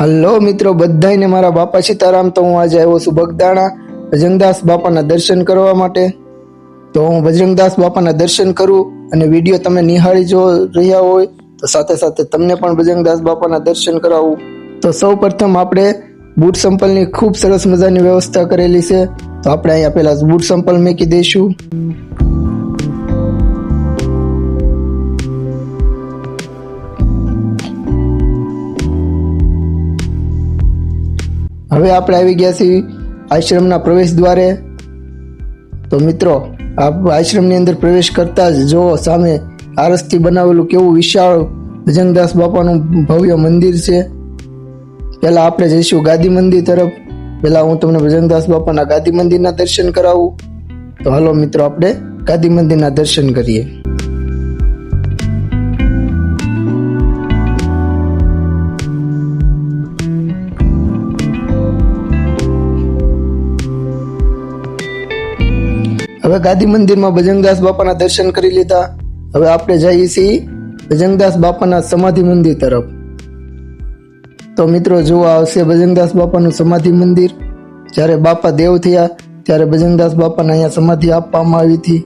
Hello મિત્રો બધાને મારા બાપા સીતારામ. તો હું આજે આવ્યો છું બગદાણા ભજંગદાસ બાપાના દર્શન કરવા માટે. તો હું ભજરંગદાસ બાપાના દર્શન કરું અને વીડિયો તમે નિહાળી જો રહ્યા હોય, તો સાથે સાથે તમને પણ બજરંગદાસ બાપાના દર્શન કરાવું. તો સૌ પ્રથમ આપણે બૂટ સંપલની ખૂબ સરસ મજાની વ્યવસ્થા કરેલી છે. તો આપણે અહીંયા પહેલાં બૂટ સંપલ મૂકી દઈશું. હવે આપણે આવી ગયા છીએ આશ્રમના પ્રવેશ દ્વારે. તો મિત્રો, આપ આશ્રમની અંદર પ્રવેશ કરતા જ જો સામે આરસથી બનાવેલું કેવું વિશાળ ભજનદાસ બાપાનું ભવ્ય મંદિર છે. પહેલાં આપણે જઈશું ગાદી મંદિર તરફ. પહેલાં હું તમને ભજનદાસ બાપાના ગાદી મંદિરના દર્શન કરાવું. તો હાલો મિત્રો, આપણે ગાદી મંદિરના દર્શન કરીએ. હવે ગાદી મંદિરમાં બજરંગદાસ બાપાના દર્શન કરી લીધા. હવે આપણે જઈએ છીએ ભજંગદાસ બાપાના સમાધિ મંદિર તરફ. તો મિત્રો, જોવા આવશે ભજંગદાસ બાપાનું સમાધિ મંદિર. જ્યારે બાપા દેવ થયા, ત્યારે ભજંગદાસ બાપાને અહીંયા સમાધિ આપવામાં આવી હતી.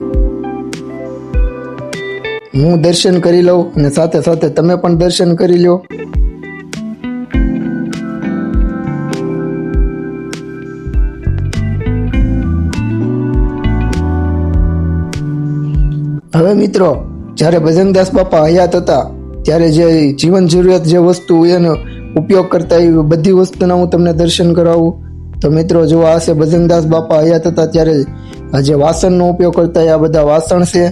હું દર્શન કરી લઉં અને સાથે સાથે તમે પણ દર્શન કરી લો હવે મિત્રો, જ્યારે ભજનદાસ બાપા હયાત હતા, ત્યારે જે જીવન જરૂરિયાત જે વસ્તુ એનો ઉપયોગ કરતા એ બધી વસ્તુના હું તમને દર્શન કરાવું. તો મિત્રો, જો આ છે ભજનદાસ બાપા હયાત હતા, ત્યારે જે વાસણનો ઉપયોગ કરતા આ બધા વાસણ છે.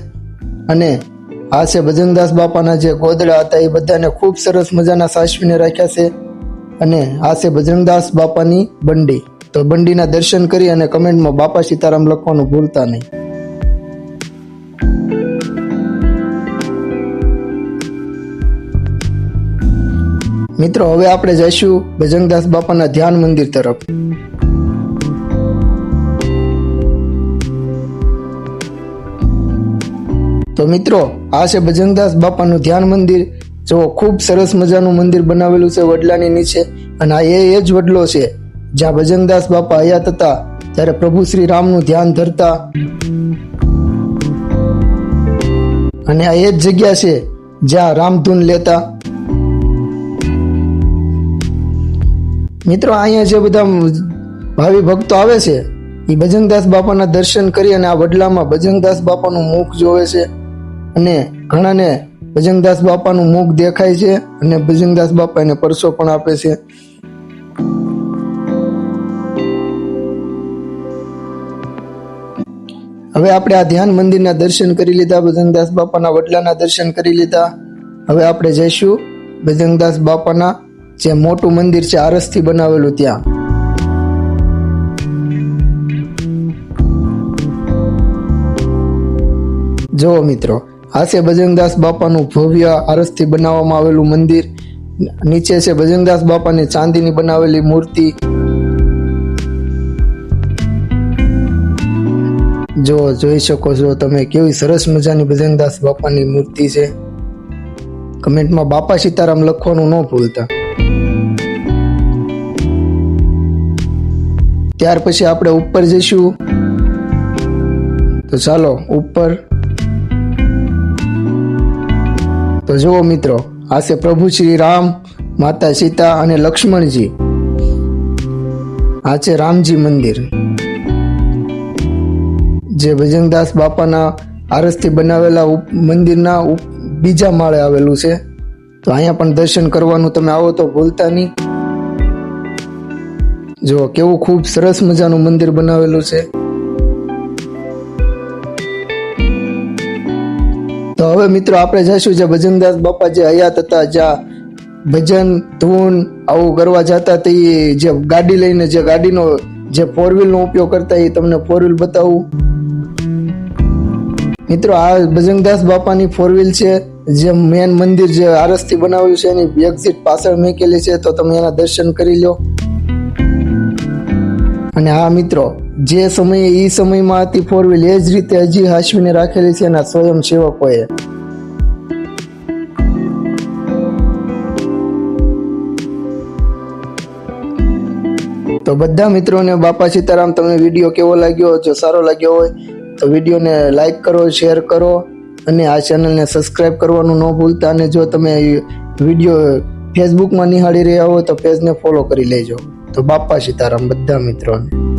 અને આ છે ભજનદાસ બાપાના જે ગોદડા હતા, એ બધાને ખૂબ સરસ મજાના સાચવીને રાખ્યા છે. અને આ છે ભજનદાસ બાપાની બંડી. તો બંડીના દર્શન કરી અને કમેન્ટમાં બાપા સીતારામ લખવાનું ભૂલતા નહીં. મિત્રો, હવે આપણે જઈશું ભજનદાસ બાપાના ધ્યાન મંદિર તરફ. તો મિત્રો, આ છે ભજનદાસ બાપાનું ધ્યાન મંદિર. જો ખૂબ સરસ મજાનું મંદિર બનાવેલું છે વડલાની નીચે. અને આ એ એ જ વડલો છે, જ્યાં ભજનદાસ બાપા હયાત હતા, ત્યારે પ્રભુ શ્રી રામનું ધ્યાન ધરતા. અને આ એ જ જગ્યા છે જ્યાં રામધૂન લેતા. મિત્રો, અહીંયા જે બધા ભાવિ ભક્તો આવે છે, એ ભજનદાસ બાપાના દર્શન કરી અને આ વડલામાં ભજનદાસ બાપાનું મુખ જોવે છે અને ઘણાને ભજનદાસ બાપાનું મુખ દેખાય છે અને ભજનદાસ બાપા એને પરસો પણ આપે છે. હવે આપણે આ ધ્યાન મંદિરના દર્શન કરી લીધા, ભજનદાસ બાપાના વડલાના દર્શન કરી લીધા. હવે આપણે જઈશું ભજનદાસ બાપાના જે મોટું મંદિર છે, આરસથી બનાવેલું ત્યાં. જુઓ મિત્રો, આ છે ભજનદાસ બાપાનું ભવ્ય આરસથી બનાવવામાં આવેલું મંદિર. નીચે છે ભજનદાસ બાપાની ચાંદીની બનાવેલી મૂર્તિ. જો જોઈ શકો છો તમે કેવી સરસ મજાની ભજનદાસ બાપાની મૂર્તિ છે. કમેન્ટમાં બાપા સીતારામ લખવાનું ન ભૂલતા. ત્યાર પછી આપણે ઉપર જઈશું. તો ચાલો, ઉપર. તો જુઓ મિત્રો, આ છે પ્રભુ શ્રી રામ, માતા સીતા અને લક્ષ્મણજી. આ છે રામજી મંદિર. જે ભજનદાસ બાપાના આરસથી બનાવેલા મંદિરના બીજા માળે આવેલું છે. તો અહીંયા પણ દર્શન કરવાનું તમે આવો તો ભૂલતા નહીં. જો કેવું ખૂબ સરસ મજાનું મંદિર બનાવેલું છે. તો હવે મિત્રો આપણે જઈશું જે ભજનદાસ બાપા જે હયાત હતા, જ્યાં ભજન, ધૂન આવું કરવા જતા તે જે ગાડી લઈને જે ગાડીનો જે ફોર વ્હીલ નો ઉપયોગ કરતા એ તમને ફોર વ્હીલ બતાવું. મિત્રો આ ભજનદાસ બાપાની ફોર વ્હીલ છે, જે મેન મંદિર જે આરસથી બનાવેલું છે, એની એક્ઝિટ પાછળ મૂકેલી છે, તો તમે એના દર્શન કરી લો. અને હા મિત્રો, જે સમયે એ સમયમાં હતી ફોર વ્હીલ એ જ રીતે હજી હાશવીને રાખેલી છે એના સ્વયં સેવકોએ તો બધા મિત્રોને બાપા સીતારામ, તમને વીડિયો કેવો લાગ્યો? જો સારો લાગ્યો હોય, તો વિડીયોને લાઈક કરો શેર કરો, અને આ ચેનલને સબસ્ક્રાઈબ કરવાનું ન ભૂલતા. અને જો તમે વીડિયો ફેસબુકમાં નિહાળી રહ્યા હો, તો પેજને ફોલો કરી લેજો. તો બાપા સીતારામ બધા મિત્રોને